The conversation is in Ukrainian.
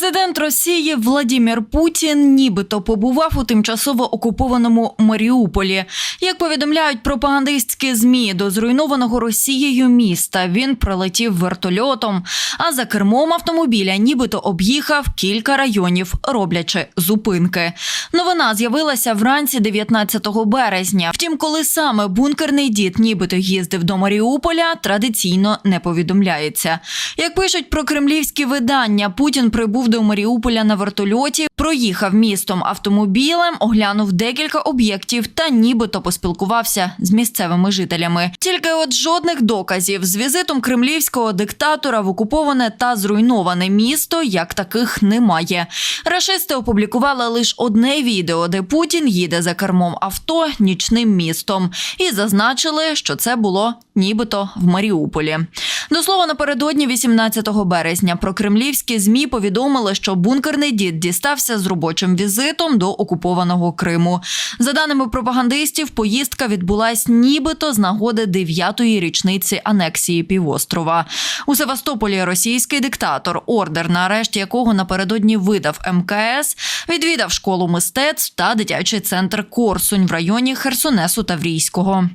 Президент Росії Владімір Путін нібито побував у тимчасово окупованому Маріуполі. Як повідомляють пропагандистські змі до зруйнованого Росією міста, він прилетів вертольотом, а за кермом автомобіля нібито об'їхав кілька районів, роблячи зупинки. Новина з'явилася вранці 19 березня. Втім, коли саме бункерний дід нібито їздив до Маріуполя, традиційно не повідомляється. Як пишуть про кремлівські видання, Путін прибув до Маріуполя на вертольоті, проїхав містом автомобілем, оглянув декілька об'єктів та нібито поспілкувався з місцевими жителями. Тільки от жодних доказів з візитом кремлівського диктатора в окуповане та зруйноване місто як таких немає. Рашисти опублікували лише одне відео, де Путін їде за кермом авто нічним містом, і зазначили, що це було нібито в Маріуполі. До слова, напередодні 18 березня про кремлівські змі повідомили, що бункерний дід дістався з робочим візитом до окупованого Криму. За даними пропагандистів, поїздка відбулась нібито з нагоди 9-ї річниці анексії півострова. У Севастополі російський диктатор, ордер на арешт якого напередодні видав МКС, відвідав школу мистецтв та дитячий центр Корсунь в районі Херсонесу Таврійського.